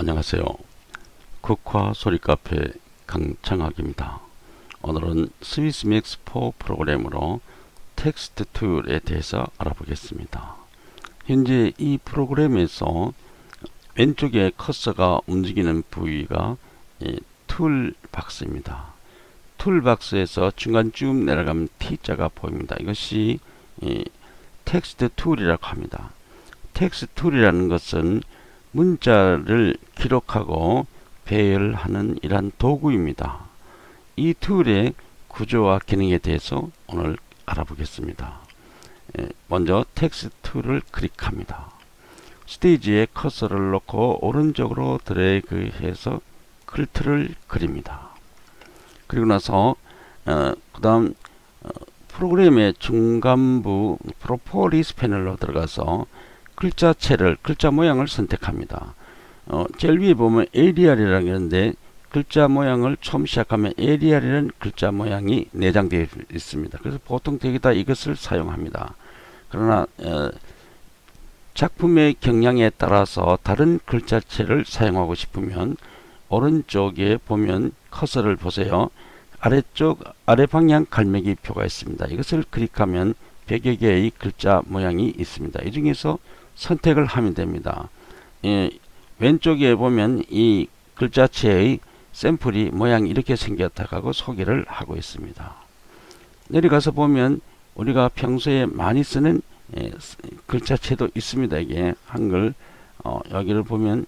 안녕하세요. 국화 소리 카페 강창학입니다. 오늘은 스위스맥스 4 프로그램으로 텍스트 툴에 대해서 알아보겠습니다. 현재 이 프로그램에서 왼쪽에 커서가 움직이는 부위가 툴 박스입니다. 툴 박스에서 중간 쭉 내려가면 T자가 보입니다. 이것이 텍스트 툴이라고 합니다. 텍스트 툴이라는 것은 문자를 기록하고 배열하는 이러한 도구입니다. 이 툴의 구조와 기능에 대해서 오늘 알아보겠습니다. 먼저 텍스트 툴을 클릭합니다. 스테이지에 커서를 놓고 오른쪽으로 드래그해서 글트를 그립니다. 그리고 나서 어, 그 다음 어, 프로그램의 중간부 프로포리스 패널로 들어가서 글자체를 글자 모양을 선택합니다. 어, 제일 위에 보면 ADR이라는 게 있는데 글자 모양을 처음 시작하면 ADR이라는 글자 모양이 내장되어 있습니다. 그래서 보통 대개다 이것을 사용합니다. 그러나 어, 작품의 경향에 따라서 다른 글자체를 사용하고 싶으면 오른쪽에 보면 커서를 보세요. 아래쪽 아래 방향 갈매기 표가 있습니다. 이것을 클릭하면 100여 개의 글자 모양이 있습니다. 이 중에서 선택을 하면 됩니다. 예, 왼쪽에 보면 이 글자체의 샘플이 모양이 이렇게 생겼다고 소개를 하고 있습니다. 내려가서 보면 우리가 평소에 많이 쓰는 예, 글자체도 있습니다. 이게 한글 어, 여기를 보면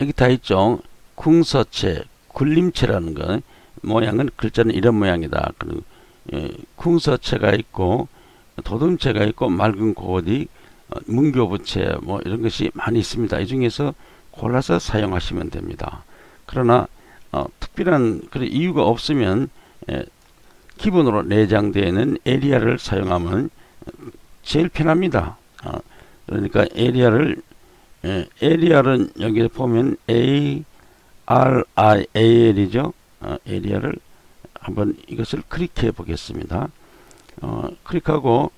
여기 다 있죠. 궁서체, 굴림체라는 거 모양은 글자는 이런 모양이다. 그리고 예, 궁서체가 있고 도둠체가 있고 맑은 고디, 어, 문교부체 뭐 이런 것이 많이 있습니다. 이 중에서 골라서 사용하시면 됩니다. 그러나 어, 특별한 그런 이유가 없으면 예, 기본으로 내장되어 있는 에리아를 사용하면 제일 편합니다. 어, 그러니까 에리아를 예, 에리아는 여기 보면 A R I A L이죠. 어, 에리아를 한번 이것을 클릭해 보겠습니다. 어, 클릭하고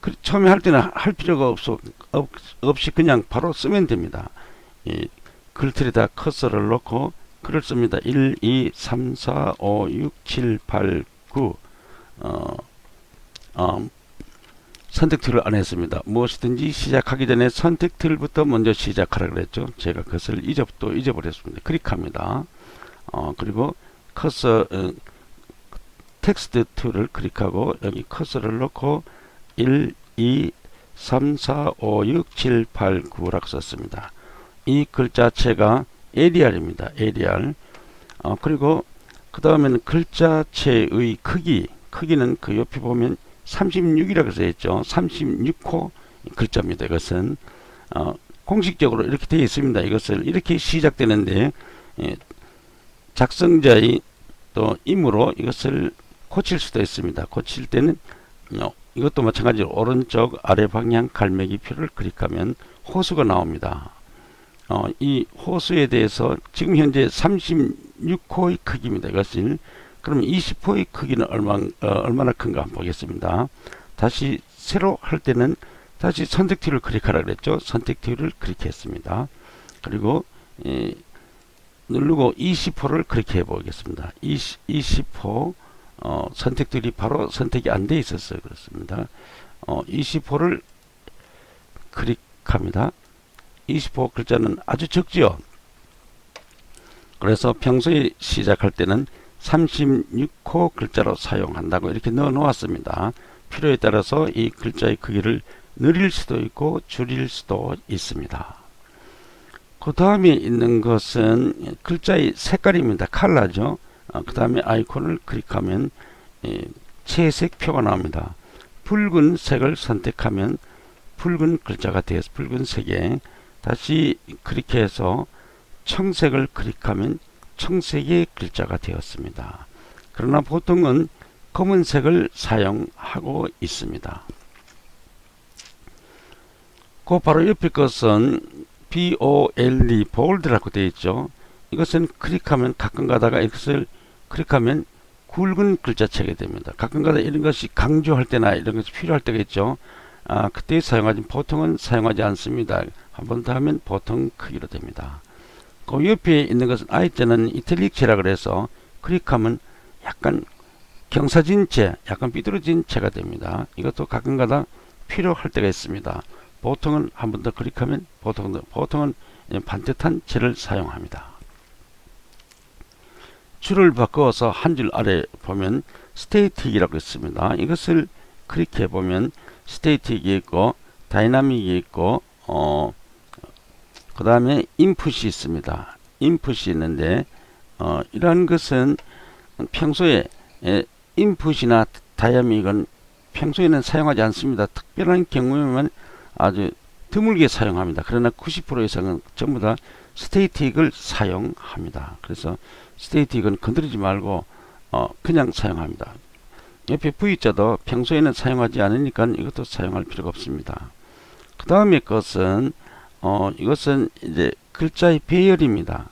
그, 처음에 할 때는 할 필요가 없어, 없, 없이 그냥 바로 쓰면 됩니다. 이 글틀에다 커서를 놓고 글을 씁니다. 1, 2, 3, 4, 5, 6, 7, 8, 9 어, 어, 선택 툴을 안 했습니다. 무엇이든지 시작하기 전에 선택 툴부터 먼저 시작하라 그랬죠. 제가 그것을 잊어버렸습니다. 클릭합니다. 어, 그리고 커서 어, 텍스트 툴을 클릭하고 여기 커서를 놓고 1, 2, 3, 4, 5, 6, 7, 8, 9라고 썼습니다. 이 글자체가 ADR입니다. ADR. 어, 그리고 그 다음에는 글자체의 크기. 크기는 그 옆에 보면 36이라고 되어 있죠. 36호 글자입니다. 이것은 어, 공식적으로 이렇게 되어 있습니다. 이것을 이렇게 시작되는데 예, 작성자의 또 임으로 이것을 고칠 수도 있습니다. 고칠 때는 어, 이것도 마찬가지로 오른쪽 아래 방향 갈매기 표를 클릭하면 호수가 나옵니다. 어, 이 호수에 대해서 지금 현재 36호의 크기입니다. 이것을 그럼 20호의 크기는 얼마, 어, 얼마나 큰가 한번 보겠습니다. 다시 새로 할 때는 다시 선택 툴을 클릭하라 그랬죠. 선택 툴을 클릭했습니다. 그리고 예, 누르고 20호를 클릭해 보겠습니다. 20, 20호 어, 선택들이 바로 선택이 안 돼 있었어요. 그렇습니다. 어, 20호를 클릭합니다. 20호 글자는 아주 적지요. 그래서 평소에 시작할 때는 36호 글자로 사용한다고 이렇게 넣어 놓았습니다. 필요에 따라서 이 글자의 크기를 늘릴 수도 있고 줄일 수도 있습니다. 그 다음에 있는 것은 글자의 색깔입니다. 컬러죠. 어, 그 다음에 아이콘을 클릭하면 예, 채색 표가 나옵니다. 붉은 색을 선택하면 붉은 글자가 되어서 붉은 색에 다시 클릭해서 청색을 클릭하면 청색의 글자가 되었습니다. 그러나 보통은 검은색을 사용하고 있습니다. 그 바로 옆에 것은 BOLD, 볼드라고 되어 있죠. 이것은 클릭하면 가끔 가다가 이것을 클릭하면 굵은 글자체가 됩니다. 가끔가다 이런 것이 강조할 때나 이런 것이 필요할 때가 있죠. 아, 그때 사용하지 보통은 사용하지 않습니다. 한 번 더 하면 보통 크기로 됩니다. 그 옆에 있는 것은 I자는 이탈릭체라 그래서 클릭하면 약간 경사진 채, 약간 삐뚤어진 채가 됩니다. 이것도 가끔가다 필요할 때가 있습니다. 보통은 한 번 더 클릭하면 보통 보통은 반듯한 채를 사용합니다. 줄을 바꾸어서 한 줄 아래 보면 스테이틱이라고 있습니다. 이것을 클릭해 보면 스테이틱이 있고 다이나믹이 있고 어, 그 다음에 인풋이 있습니다. 인풋이 있는데 어, 이러한 것은 평소에 에, 인풋이나 다이나믹은 평소에는 사용하지 않습니다. 특별한 경우에만 아주 드물게 사용합니다. 그러나 90% 이상은 전부 다 스테이틱을 사용합니다. 그래서 스테이틱은 건드리지 말고 어, 그냥 사용합니다. 옆에 V자도 평소에는 사용하지 않으니까 이것도 사용할 필요가 없습니다. 그 다음에 것은 어, 이것은 이제 글자의 배열입니다.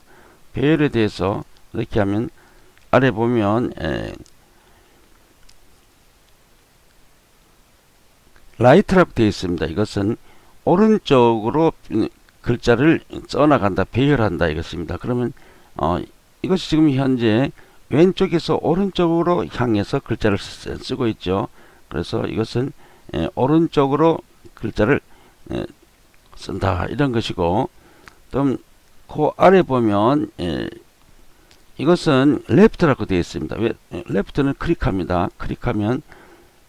배열에 대해서 이렇게 하면 아래 보면 에, 라이트라고 되어 있습니다. 이것은 오른쪽으로 글자를 써나간다, 배열한다 이것입니다. 그러면 어, 이것이 지금 현재 왼쪽에서 오른쪽으로 향해서 글자를 쓰, 고 있죠. 그래서 이것은 에, 오른쪽으로 글자를 에, 쓴다 이런 것이고 또그 아래 보면 에, 이것은 레프트라고 되어 있습니다. 왜, 레프트는 클릭합니다. 클릭하면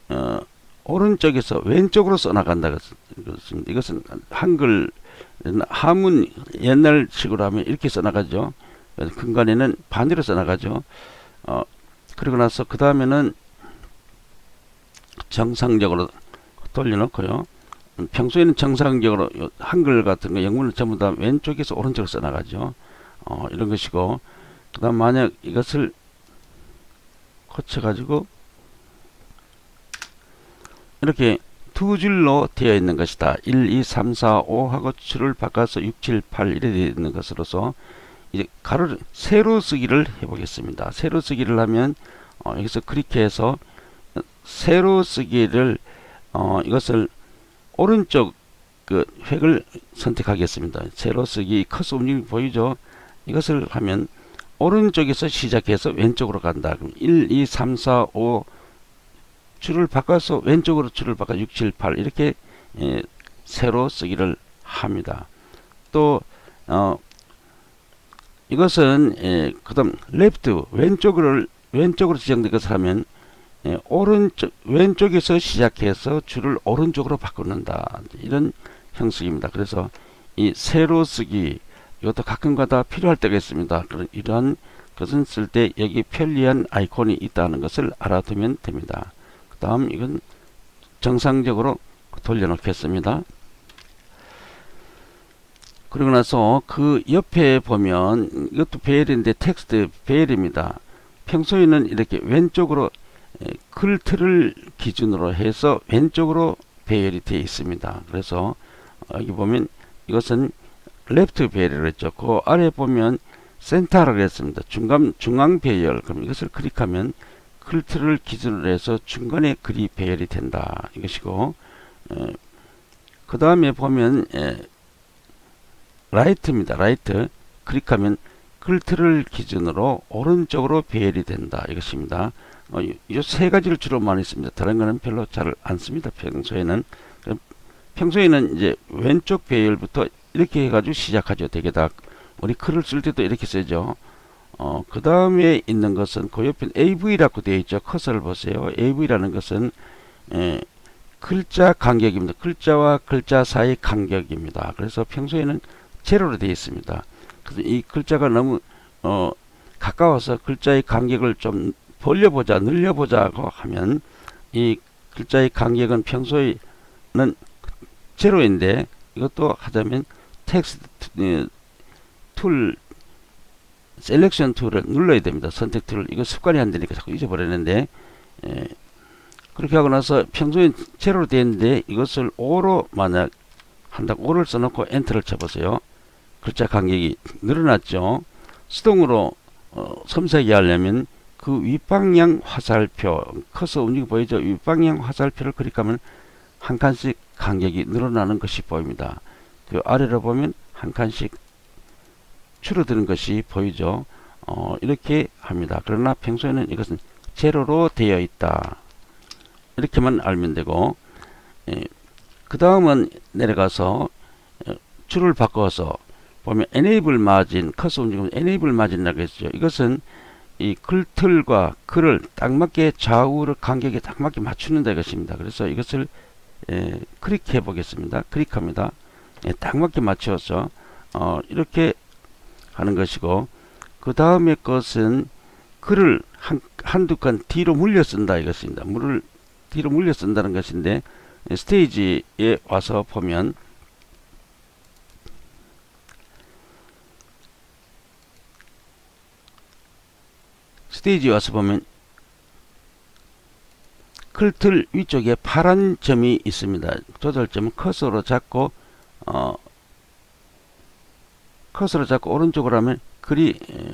어, 오른쪽에서 왼쪽으로 써나간다. 이것은 한글 하문 옛날식으로 하면 이렇게 써나가죠. 근간에는 반대로 써나가죠. 어, 그리고 나서 그 다음에는 정상적으로 돌려놓고요. 평소에는 정상적으로 한글 같은 거 영문을 전부 다 왼쪽에서 오른쪽으로 써나가죠. 어, 이런 것이고 그 다음 만약 이것을 고쳐가지고 이렇게 두 줄로 되어 있는 것이다. 1, 2, 3, 4, 5 하고 줄을 바꿔서 6, 7, 8 이렇게 되어 있는 것으로서 이제 가로를 세로 쓰기를 해보겠습니다. 세로 쓰기를 하면 어, 여기서 클릭해서 세로 쓰기를 어, 이것을 오른쪽 그 획을 선택하겠습니다. 세로 쓰기 커서 움직임 보이죠? 이것을 하면 오른쪽에서 시작해서 왼쪽으로 간다. 그럼 1, 2, 3, 4, 5 줄을 바꿔서 왼쪽으로 줄을 바꿔 6, 7, 8 이렇게 예, 세로 쓰기를 합니다. 또 어, 이것은 예, 그다음 레프트 왼쪽을 왼쪽으로 지정된 것을 하면 예, 오른쪽 왼쪽에서 시작해서 줄을 오른쪽으로 바꾸는다 이런 형식입니다. 그래서 이 세로 쓰기 이것도 가끔가다 필요할 때가 있습니다. 그런 이러한 것은 쓸 때 여기 편리한 아이콘이 있다는 것을 알아두면 됩니다. 그 다음 이건 정상적으로 돌려놓겠습니다. 그리고 나서 그 옆에 보면 이것도 베일인데 텍스트 베일입니다. 평소에는 이렇게 왼쪽으로 글 틀을 기준으로 해서 왼쪽으로 배열이 되어 있습니다. 그래서 여기 보면 이것은 레프트 배열을 했죠. 그 아래 보면 센터라고 했습니다. 중간 중앙 배열. 그럼 이것을 클릭하면 글 틀을 기준으로 해서 중간에 글이 배열이 된다. 이것이고 그 다음에 보면 에, 라이트입니다. 라이트 클릭하면 글틀을 기준으로 오른쪽으로 배열이 된다. 이것입니다. 어, 이세 가지를 주로 많이 씁니다. 다른 거는 별로 잘 안 씁니다. 평소에는 평소에는 이제 왼쪽 배열부터 이렇게 해가지고 시작하죠. 되게 다 우리 글을 쓸 때도 이렇게 쓰죠. 어, 그 다음에 있는 것은 그 옆에 AV라고 되어 있죠. 커서를 보세요. AV라는 것은 에, 글자 간격입니다. 글자와 글자 사이 간격입니다. 그래서 평소에는 제로로 되어 있습니다. 그래서 이 글자가 너무 어, 가까워서 글자의 간격을 좀 벌려보자, 늘려보자고 하면 이 글자의 간격은 평소에는 제로인데 이것도 하자면 텍스트 어, 툴 셀렉션 툴을 눌러야 됩니다. 선택 툴을 이거 습관이 안 되니까 자꾸 잊어버렸는데 에, 그렇게 하고 나서 평소에 제로로 되어 있는데 이것을 5로 만약 한다고 5를 써놓고 엔터를 쳐보세요. 글자 간격이 늘어났죠. 수동으로 어, 섬세하게 하려면 그 윗방향 화살표 커서 움직여 보이죠. 윗방향 화살표를 클릭하면 한 칸씩 간격이 늘어나는 것이 보입니다. 그 아래로 보면 한 칸씩 줄어드는 것이 보이죠. 어, 이렇게 합니다. 그러나 평소에는 이것은 제로로 되어 있다. 이렇게만 알면 되고 예, 그 다음은 내려가서 어, 줄을 바꿔서 보면 enable margin, 커서 움직이면 enable margin이라고 했죠. 이것은 이 글틀과 글을 딱 맞게 좌우를 간격에 딱 맞게 맞추는 다 이것입니다. 그래서 이것을 예, 클릭해 보겠습니다. 클릭합니다. 예, 딱 맞게 맞춰서 어, 이렇게 하는 것이고 그 다음에 것은 글을 한, 한두 칸 뒤로 물려 쓴다 이것입니다. 물을 뒤로 물려 쓴다는 것인데 예, 스테이지에 와서 보면 스테이지에 와서 보면 클틀 위쪽에 파란 점이 있습니다. 조절점은 커서로 잡고 어, 커서로 잡고 오른쪽으로 하면 글이 에,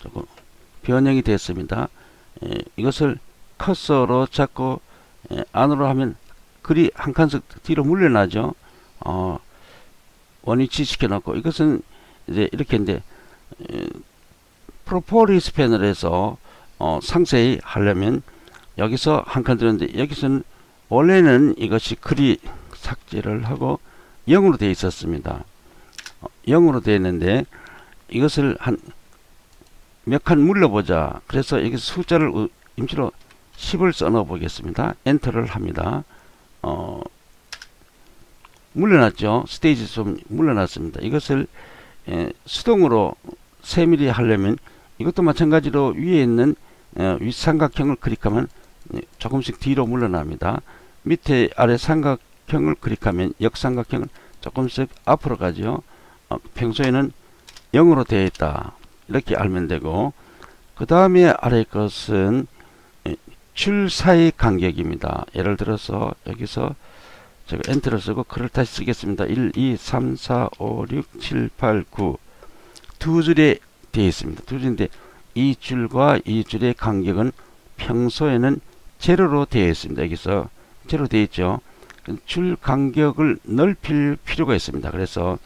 조금 변형이 됐습니다. 에, 이것을 커서로 잡고 에, 안으로 하면 글이 한 칸씩 뒤로 물려나죠. 어, 원위치 시켜놓고 이것은 이제 이렇게 인데 프로포리스 패널에서 어, 상세히 하려면 여기서 한 칸 들었는데 여기서는 원래는 이것이 글이 삭제를 하고 0으로 되어 있었습니다. 어, 0으로 되어 있는데 이것을 한 몇 칸 물려보자. 그래서 여기서 숫자를 우- 임시로 10을 써 넣어 보겠습니다. 엔터를 합니다. 어, 물려놨죠. 스테이지 좀 물려놨습니다. 이것을 에, 수동으로 세밀히 하려면 이것도 마찬가지로 위에 있는 어, 윗삼각형을 클릭하면 예, 조금씩 뒤로 물러납니다. 밑에 아래 삼각형을 클릭하면 역삼각형은 조금씩 앞으로 가죠. 어, 평소에는 0으로 되어 있다. 이렇게 알면 되고 그 다음에 아래 것은 사이 간격입니다. 예를 들어서 여기서 제가 엔터를 쓰고 글을 다시 쓰겠습니다. 1, 2, 3, 4, 5, 6, 7, 8, 9 두 줄에 되어 있습니다. 두 줄인데 이 줄과 이 줄의 간격은 평소에는 제로로 되어 있습니다. 여기서 제로 되어 있죠. 줄 간격을 넓힐 필요가 있습니다. 그래서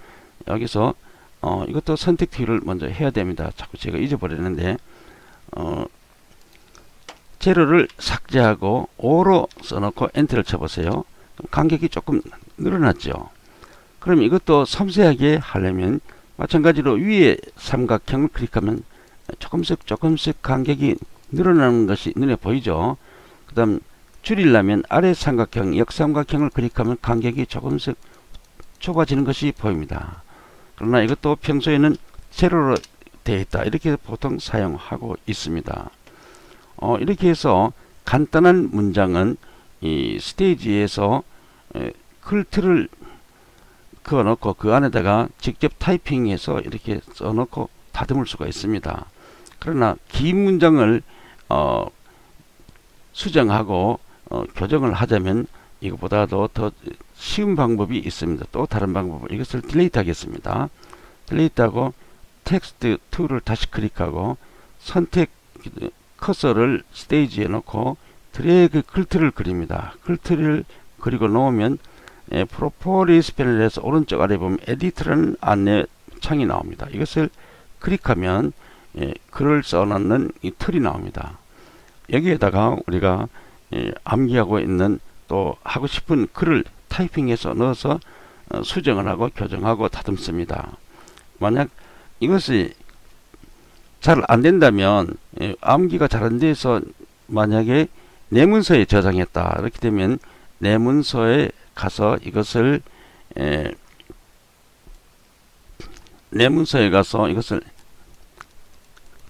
여기서 어, 이것도 선택 팁을 먼저 해야 됩니다. 자꾸 제가 잊어버리는데 어, 제로를 삭제하고 5로 써놓고 엔터를 쳐보세요. 간격이 조금 늘어났죠. 그럼 이것도 섬세하게 하려면 마찬가지로 위에 삼각형을 클릭하면 조금씩 조금씩 간격이 늘어나는 것이 눈에 보이죠. 그 다음 줄이려면 아래 삼각형, 역삼각형을 클릭하면 간격이 조금씩 좁아지는 것이 보입니다. 그러나 이것도 평소에는 세로로 되어 있다. 이렇게 보통 사용하고 있습니다. 어, 이렇게 해서 간단한 문장은 이 스테이지에서 에, 글틀을 그어놓고 그 안에다가 직접 타이핑해서 이렇게 써놓고 다듬을 수가 있습니다. 그러나 긴 문장을 어, 수정하고 어, 교정을 하자면 이것보다도 더 쉬운 방법이 있습니다. 또 다른 방법을 이것을 딜레이트 하겠습니다. 딜레이트 하고 텍스트 툴을 다시 클릭하고 선택 커서를 스테이지에 놓고 드래그 글트를 그립니다. 글트를 그리고 놓으면 예, 프로포리스 패널에서 오른쪽 아래 보면 에디트라는 안내 창이 나옵니다. 이것을 클릭하면 예, 글을 써놓는 이 틀이 나옵니다. 여기에다가 우리가 예, 암기하고 있는 또 하고 싶은 글을 타이핑해서 넣어서 어, 수정을 하고 교정하고 다듬습니다. 만약 이것이 잘 안 된다면 예, 암기가 잘 안 돼서 만약에 내 문서에 저장했다 이렇게 되면 내 문서에 가서 이것을 에, 내 문서에 가서 이것을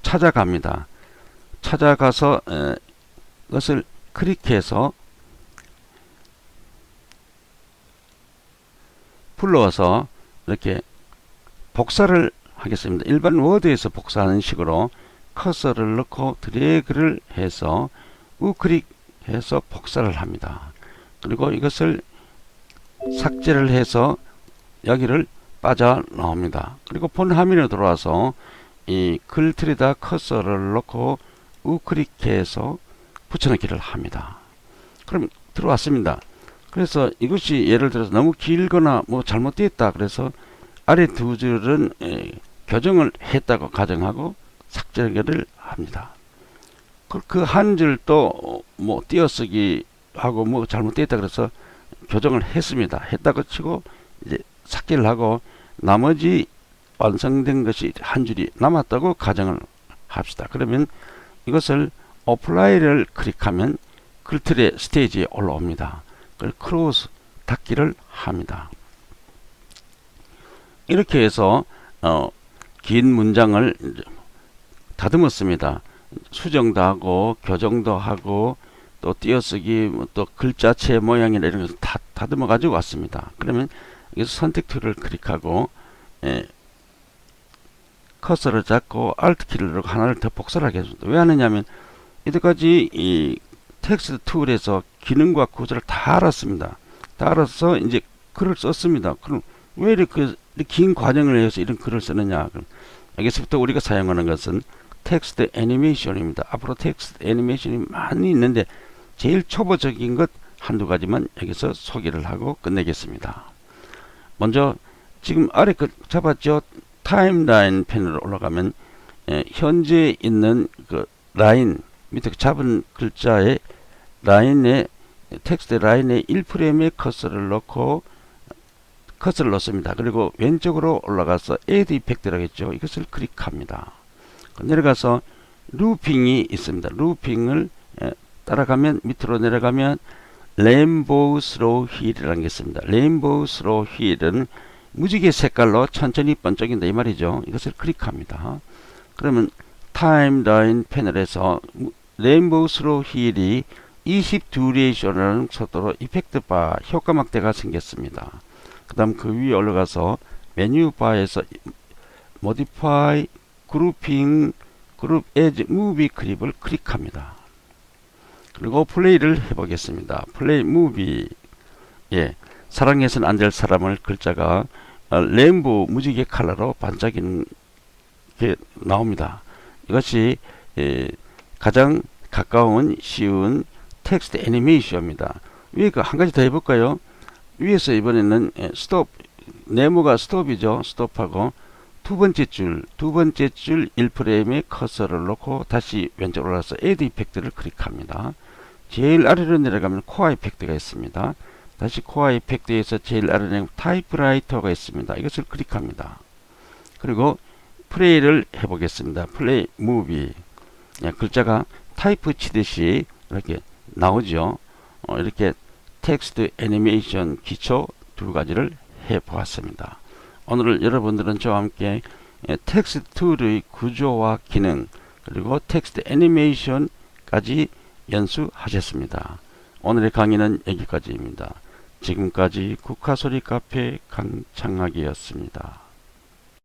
찾아갑니다. 찾아가서 에, 이것을 클릭해서 불러와서 이렇게 복사를 하겠습니다. 일반 워드에서 복사하는 식으로 커서를 넣고 드래그를 해서 우클릭해서 복사를 합니다. 그리고 이것을 삭제를 해서 여기를 빠져 나옵니다. 그리고 본 화면에 들어와서 이 글틀에다 커서를 넣고 우클릭해서 붙여넣기를 합니다. 그럼 들어왔습니다. 그래서 이것이 예를 들어서 너무 길거나 뭐 잘못되어 있다. 그래서 아래 두 줄은 에, 교정을 했다고 가정하고 삭제를 합니다. 그한 줄도 뭐 띄어쓰기 하고 뭐 잘못되어 있다 그래서 교정을 했습니다. 했다고 치고 이제 삭제를 하고 나머지 완성된 것이 한 줄이 남았다고 가정을 합시다. 그러면 이것을 어플라이를 클릭하면 글틀의 스테이지에 올라옵니다. 그걸 크로스 닫기를 합니다. 이렇게 해서 어, 긴 문장을 다듬었습니다. 수정도 하고 교정도 하고 또 띄어쓰기 뭐또 글자체 모양이나 이런 것을 다 다듬어 가지고 왔습니다. 그러면 여기서 선택 툴을 클릭하고 예, 커서를 잡고 Alt 키를 누르고 하나를 더 복사하게 해줍니다. 왜 하느냐면 이때까지 이 텍스트 툴에서 기능과 구조를 다 알았습니다. 다 알아서 이제 글을 썼습니다. 그럼 왜 이렇게, 이렇게 긴 과정을 해서 이런 글을 쓰느냐? 그럼 여기서부터 우리가 사용하는 것은 텍스트 애니메이션입니다. 앞으로 텍스트 애니메이션이 많이 있는데 제일 초보적인 것 한두 가지만 여기서 소개를 하고 끝내겠습니다. 먼저 지금 아래 그 잡았죠? 타임라인 패널로 올라가면 예, 현재 있는 그 라인 밑에 그 잡은 글자의 라인에 텍스트 라인에 1프레임에 커서를 넣고 커서를 넣습니다. 그리고 왼쪽으로 올라가서 Add 이펙트라고 했죠. 이것을 클릭합니다. 내려가서 루핑이 있습니다. 루핑을 예, 따라가면 밑으로 내려가면 레인보우 스로우 휠이라는 게 있습니다. 레인보우 스로우 휠은 무지개 색깔로 천천히 번쩍인다 이 말이죠. 이것을 클릭합니다. 그러면 타임라인 패널에서 레인보우 스로우 휠이 22레이션이라는 속도로 이펙트 바 효과 막대가 생겼습니다. 그 다음 그 위에 올라가서 메뉴 바에서 모디파이 그룹핑 그룹 에즈 무비 클립을 클릭합니다. 그리고 플레이를 해보겠습니다. 플레이 무비 예 사랑해서는 안될 사람을 글자가 어, 레인보우 무지개 컬러로 반짝이는 게 나옵니다. 이것이 예, 가장 가까운 쉬운 텍스트 애니메이션입니다. 위에 그한 가지 더 해볼까요? 위에서 이번에는 예, 스톱 네모가 스톱이죠. 스톱하고 두 번째 줄, 두 번째 줄 1프레임에 커서를 놓고 다시 왼쪽으로 올라서 에드 이펙트를 클릭합니다. 제일 아래로 내려가면 코어 이펙트가 있습니다. 다시 코어 이펙트에서 제일 내려가면 타이프라이터가 있습니다. 이것을 클릭합니다. 그리고 플레이를 해보겠습니다. 플레이 무비 예, 글자가 타이프 치듯이 이렇게 나오죠. 어, 이렇게 텍스트 애니메이션 기초 두 가지를 해 보았습니다. 오늘 여러분들은 저와 함께 예, 텍스트 툴의 구조와 기능 그리고 텍스트 애니메이션까지 연수하셨습니다. 오늘의 강의는 여기까지입니다. 지금까지 국화소리 카페 강창학이었습니다.